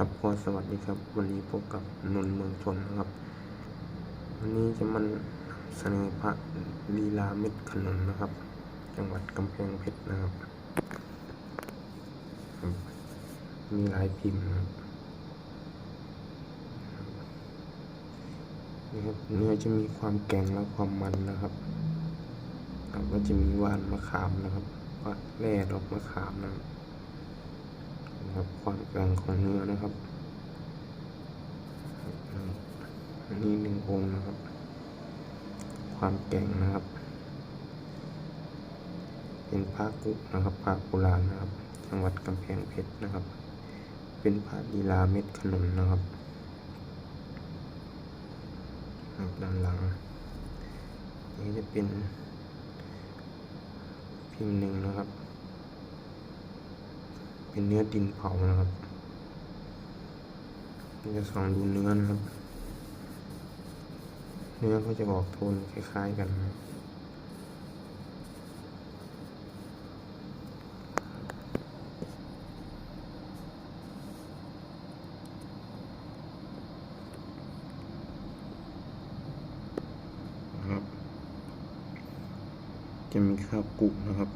ครับก็สวัสดีครับ วันนี้พบกับนนเมืองชนนะครับ วันนี้จะมันเสนอพระลีลาเม็ดขนุนนะครับ จังหวัดกำแพงเพชรนะครับ มีหลายพิมพ์นะครับนี่ครับเนื้อจะมีความแข็งและความมันนะครับครับก็จะมีว่านมะขามนะครับแร่ดอกมะขามนะครับนะ ครับความกลางของเนื้อนะครับอันนี้หนึ่งองค์นะครับ ความแก่งนะครับ เป็นพระกุนะครับพระโบราณนะครับ จังหวัดกำแพงเพชรนะครับ เป็นพระลีลาเม็ดขนุนนะครับครับด้านหลังนี่จะเป็นพิมพ์หนึ่งนะครับ เป็นเนื้อดินเผานะครับจะส่องดูเนื้อนะครับ เนื้อก็จะออกโทนคล้ายๆกันนะครับจะมีคราบกุนะครับ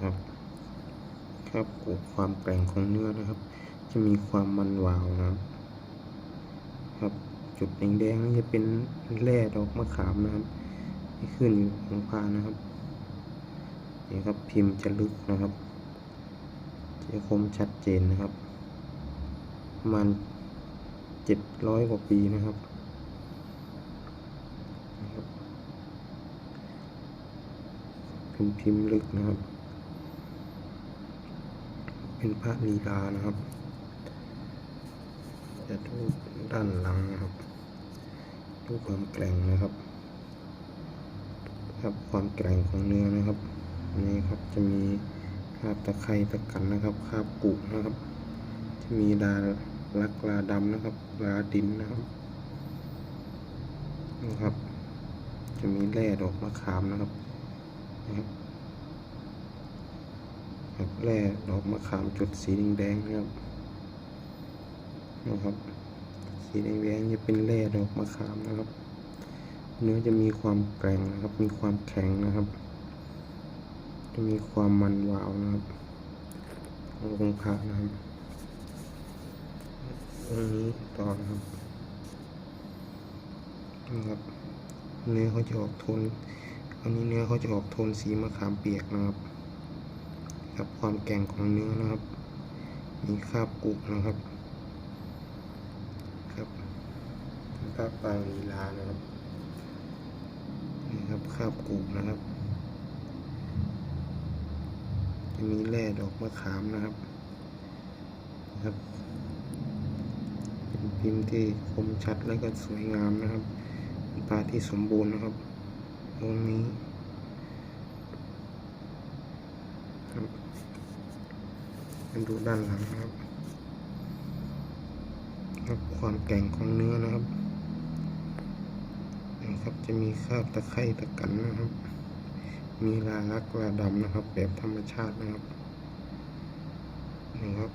ครับ ครับความแกร่งของเนื้อนะครับ จะมีความมันวาวนะครับครับจุดแดงๆนี่จะเป็นแร่ดอกมะขามนะครับที่ขึ้นอยู่ของพานะครับนี่ครับพิมพ์จะลึกนะครับจะคมชัดเจนนะครับประมาณเจ็ดร้อยกว่าปีนะครับนะครับพิมพ์พิมพ์ลึกนะครับ เป็นพระลีลานะครับ จะดูด้านหลังนะครับ ดูความแกร่งนะครับครับความแกร่งของเนื้อนะครับนี่ครับจะมีคราบตะไคร้ตะกันนะครับคราบกุนะครับ จะมีดาลักลาดำนะครับลาดินนะครับนะครับ จะมีแร่ดอกมะขามนะครับนะครับ ครับ แร่ดอกมะขามจุดสีแดงๆนะครับนะครับ สีแดงๆจะเป็นแร่ดอกมะขามนะครับ เนื้อจะมีความแกร่งนะครับ มีความแข็งนะครับ จะมีความมันวาวนะครับองค์พระนะครับองค์นี้ต่อนะครับนะครับเนื้อเขาจะออกโทนอันนี้เนื้อเขาจะออกโทนสีมะขามเปียกนะครับ ครับ ความแก่งของเนื้อนะครับ มีคราบกุนะครับ ครับภาพปางลีลานะครับนี่ครับคราบกุนะครับ จะมีแร่ดอกมะขามนะครับครับเป็นพิมพ์ที่คมชัดและก็สวยงามนะครับเป็นปลาที่สมบูรณ์นะครับองนี้ครับ มาดูด้านหลังนะครับครับความแก่งของเนื้อนะครับนะครับจะมีคราบตะไคร่ตะกันนะครับ มีลาลักลาดำนะครับ แบบธรรมชาตินะครับนะครับ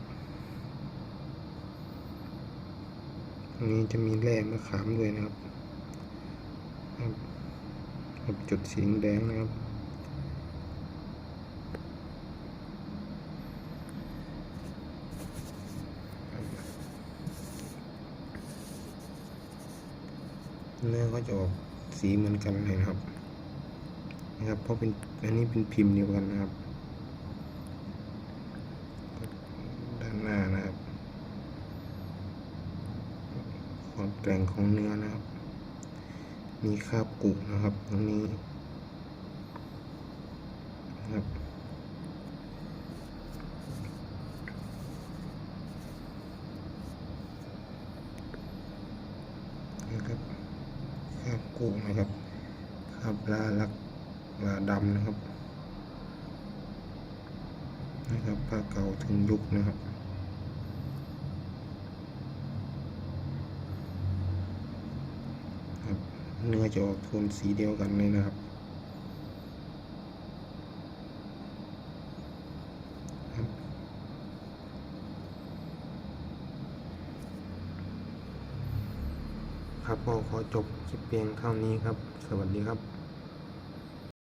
ตรงนี้จะมีแร่มะขามด้วยนะครับ ครับจุดสีแดงนะครับ เนื้อก็จะออกสีเหมือนกันเลยนะครับ นะครับ เพราะเป็นอันนี้เป็นพิมพ์เดียวกันนะครับ ด้านหน้านะครับ ความแกร่งของเนื้อนะครับ มีคราบกุนะครับตรงนี้นะครับ คราบกุนะครับคราบลาลักลาดำนะครับ นะครับผ้าเก่าถึงยุคนะครับเนื้อจะออกโทนสีเดียวกันเลยนะครับ ครับก็ขอจบคลิปเพียงเท่านี้ครับ สวัสดีครับ